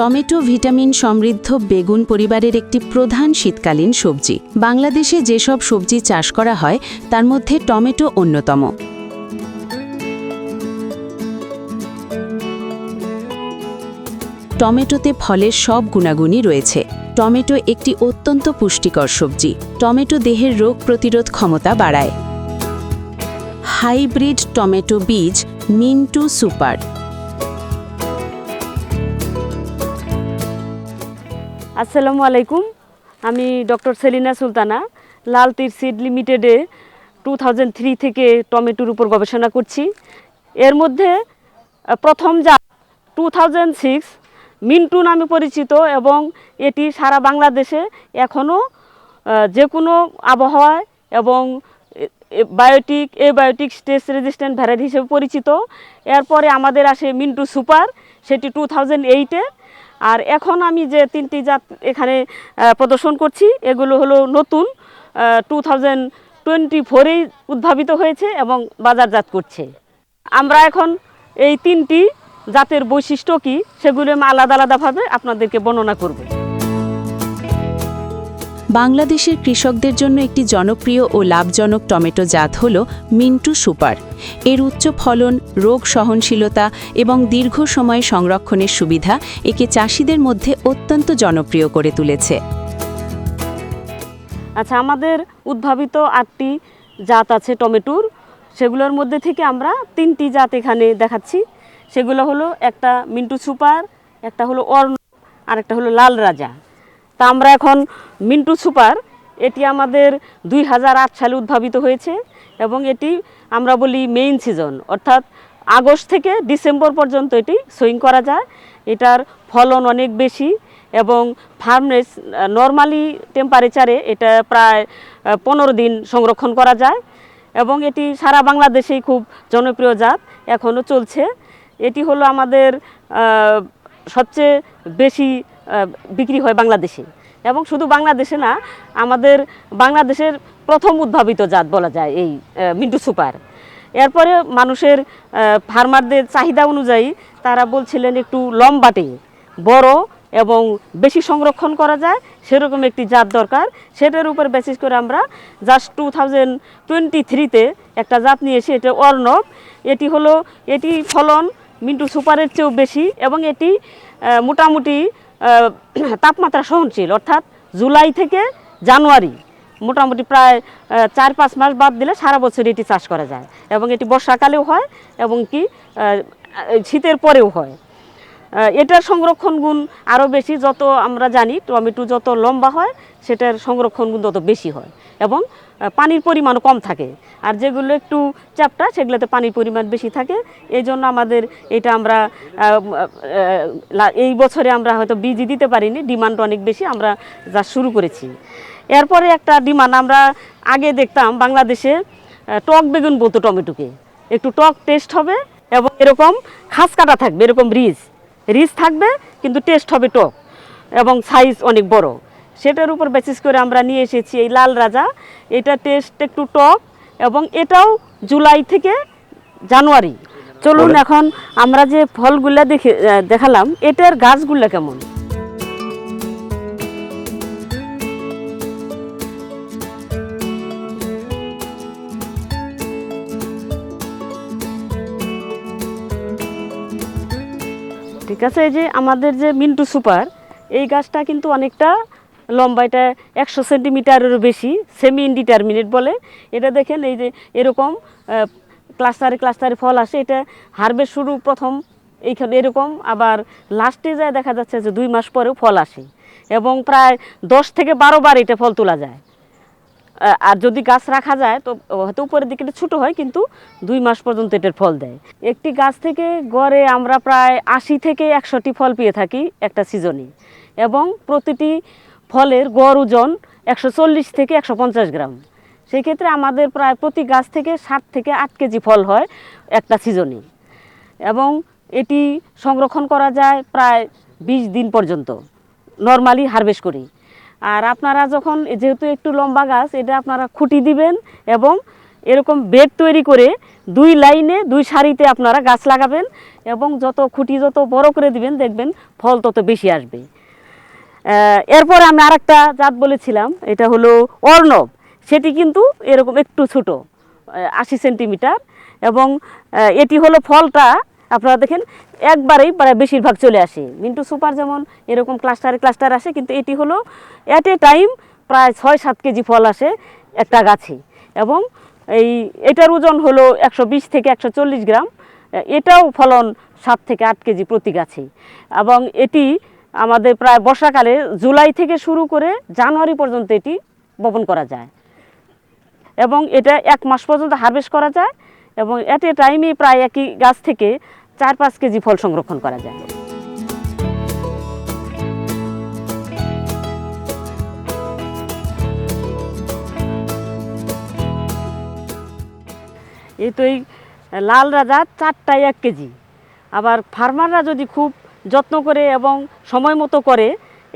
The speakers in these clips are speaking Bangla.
টমেটো ভিটামিন সমৃদ্ধ বেগুন পরিবারের একটি প্রধান শীতকালীন সবজি। বাংলাদেশে যেসব সবজি চাষ করা হয়, তার মধ্যে টমেটো অন্যতম। টমেটোতে ফলের সব গুণাগুণই রয়েছে। টমেটো একটি অত্যন্ত পুষ্টিকর সবজি। টমেটো দেহের রোগ প্রতিরোধ ক্ষমতা বাড়ায়। হাইব্রিড টমেটো বীজ মিন্টু সুপার। আসসালামু আলাইকুম। আমি ডক্টর সেলিনা সুলতানা, লাল তীর সিড লিমিটেডে টু থাউজেন্ড থ্রি থেকে টমেটোর উপর গবেষণা করছি। এর মধ্যে প্রথম যা টু থাউজেন্ড সিক্স মিন্টু নামে পরিচিত এবং এটি সারা বাংলাদেশে এখনও যে কোনো আবহাওয়ায় এবং biotic abiotic stress resistant variety হিসেবে পরিচিত। এরপরে আমাদের আসে মিন্টু সুপার, সেটি টু থাউজেন্ড এইটে আর এখন আমি যে তিনটি জাত এখানে প্রদর্শন করছি, এগুলো হলো নতুন টু থাউজেন্ড টোয়েন্টি ফোরেই উদ্ভাবিত হয়েছে এবং বাজারজাত করছে। আমরা এখন এই তিনটি জাতের বৈশিষ্ট্য কী, সেগুলো আমি আলাদা আলাদাভাবে আপনাদেরকে বর্ণনা করব। বাংলাদেশের কৃষকদের জন্য একটি জনপ্রিয় ও লাভজনক টমেটো জাত হল মিন্টু সুপার। এর উচ্চ ফলন, রোগ সহনশীলতা এবং দীর্ঘ সময় সংরক্ষণের সুবিধা একে চাষিদের মধ্যে অত্যন্ত জনপ্রিয় করে তুলেছে। আচ্ছা আমাদের উদ্ভাবিত আটটি জাত আছে টমেটোর। সেগুলোর মধ্যে থেকে আমরা তিনটি জাত এখানে দেখাচ্ছি। সেগুলো হলো একটা মিন্টু সুপার, একটা হলো অর্ণ আর একটা হলো লাল রাজা। তা আমরা এখন মিন্টু সুপার, এটি আমাদের দুই হাজার আট সালে উদ্ভাবিত হয়েছে এবং এটি আমরা বলি মেইন সিজন অর্থাৎ আগস্ট থেকে ডিসেম্বর পর্যন্ত এটি সুইং করা যায়। এটার ফলন অনেক বেশি এবং ফার্মনেস নর্মালি টেম্পারেচারে এটা প্রায় পনেরো দিন সংরক্ষণ করা যায় এবং এটি সারা বাংলাদেশেই খুব জনপ্রিয় জাত, এখনও চলছে। এটি হলো আমাদের সবচেয়ে বেশি বিক্রি হয় বাংলাদেশে। এবং শুধু বাংলাদেশে না, আমাদের বাংলাদেশের প্রথম উদ্ভাবিত জাত বলা যায় এই মিন্টু সুপার। এরপরে মানুষের ফার্মারদের চাহিদা অনুযায়ী তারা বলছিলেন একটু লম্বাটে, বড় এবং বেশি সংরক্ষণ করা যায়, সেরকম একটি জাত দরকার। সেটার উপর বেসিস করে আমরা জাস্ট টু থাউজেন্ড টোয়েন্টি থ্রিতে একটা জাত এসে, এটা অর্ণব। এটি হলো, এটি ফলন মিন্টু সুপারের চেয়েও বেশি এবং এটি মোটামুটি তাপমাত্রা সহনশীল, অর্থাৎ জুলাই থেকে জানুয়ারি, মোটামুটি প্রায় চার পাঁচ মাস বাদ দিলে সারা বছর এটি চাষ করা যায়। এবং এটি বর্ষাকালেও হয় এবং কি শীতের পরেও হয়। এটার সংরক্ষণ গুণ আরও বেশি, যত আমরা জানি টমেটো যত লম্বা হয়, সেটার সংরক্ষণ গুণ তত বেশি হয় এবং পানির পরিমাণও কম থাকে। আর যেগুলো একটু চ্যাপটা, সেগুলোতে পানির পরিমাণ বেশি থাকে। এই জন্য আমাদের এটা আমরা এই বছরে আমরা হয়তো বীজই দিতে পারিনি, ডিমান্ড অনেক বেশি, আমরা যা শুরু করেছি। এরপরে একটা ডিমান্ড আমরা আগে দেখতাম বাংলাদেশে টক বেগুন বলতো টমেটোকে। একটু টক টেস্ট হবে এবং এরকম খাস কাটা থাকবে, এরকম রিচ রিচ থাকবে কিন্তু টেস্ট হবে টক এবং সাইজ অনেক বড়। সেটার উপর বেসিস করে আমরা নিয়ে এসেছি এই লাল রাজা। এটা টেস্ট একটু টক এবং এটাও জুলাই থেকে জানুয়ারি চলুন এখন আমরা যে ফলগুলা দেখে দেখালাম এটার গাছগুলা কেমন? ঠিক আছে? এই যে আমাদের যে মিন্টু সুপার, এই গাছটা কিন্তু অনেকটা লম্বা এটা একশো সেন্টিমিটারেরও বেশি সেমি ইনডিটারমিনেট বলে। এটা দেখেন, এই যে এরকম ক্লাস্টারে ক্লাস্টারে ফল আসে। এটা হারভেস্ট শুরু প্রথম, এইখানে এরকম, আবার লাস্টে যায় দেখা যাচ্ছে যে দুই মাস পরেও ফল আসে। এবং প্রায় দশ থেকে বারো বার এটা ফল তোলা যায়। আর যদি গাছ রাখা যায়, তো হয়তো উপরের দিকে একটু ছোটো হয়, কিন্তু দুই মাস পর্যন্ত এটার ফল দেয়। একটি গাছ থেকে গড়ে আমরা প্রায় আশি থেকে একশোটি ফল পেয়ে থাকি একটা সিজনে এবং প্রতিটি ফলের গড় ওজন একশো চল্লিশ থেকে একশো পঞ্চাশ গ্রাম। সেই ক্ষেত্রে আমাদের প্রায় প্রতি গাছ থেকে ষাট থেকে আট কেজি ফল হয় একটা সিজনে এবং এটি সংরক্ষণ করা যায় প্রায় বিশ দিন পর্যন্ত। নর্মালি হারভেস্ট করি। আর আপনারা যখন, যেহেতু একটু লম্বা গাছ, এটা আপনারা খুঁটি দিবেন এবং এরকম বেড তৈরি করে দুই লাইনে, দুই সারিতে আপনারা গাছ লাগাবেন এবং যত খুঁটি যত বড় করে দিবেন, দেখবেন ফল তত বেশি আসবে। এরপর আমি আরেকটা জাত বলেছিলাম, এটা হলো অর্ণব। সেটি কিন্তু এরকম একটু ছোট আশি সেন্টিমিটার এবং এটি হলো ফলটা আপনারা দেখেন, একবারেই প্রায় বেশিরভাগ চলে আসে। মিন্টু সুপার যেমন এরকম ক্লাস্টারে ক্লাস্টার আসে, কিন্তু এটি হলো অ্যাট এ টাইম প্রায় ছয় সাত কেজি ফল আসে একটা গাছে। এবং এই, এটার ওজন হলো একশো বিশ থেকে একশো চল্লিশ গ্রাম। এটাও ফলন সাত থেকে আট কেজি প্রতি গাছে। এবং এটি আমাদের প্রায় বর্ষাকালে জুলাই থেকে শুরু করে জানুয়ারি পর্যন্ত এটি বপন করা যায়। এবং এটা এক মাস পর্যন্ত হারভেস্ট করা যায়। এবং এট এ টাইমে প্রায় একই গাছ থেকে চার, পাঁচ কেজি ফল সংরক্ষণ করা যায়। এই তো এই লাল রাজা চারটায় এক কেজি। আবার ফার্মাররা যদি খুব যত্ন করে এবং সময় মতো করে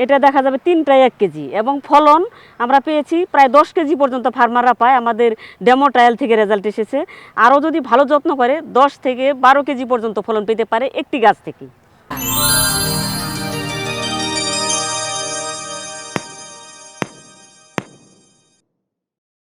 এটা দেখা যাবে তিনটায় এক কেজি। এবং ফলন আমরা পেয়েছি প্রায় দশ কেজি পর্যন্ত ফার্মাররা পায়। আমাদের ডেমো ট্রায়াল থেকে রেজাল্ট এসেছে। আরও যদি ভালো যত্ন করে, দশ থেকে বারো কেজি পর্যন্ত ফলন পেতে পারে একটি গাছ থেকে।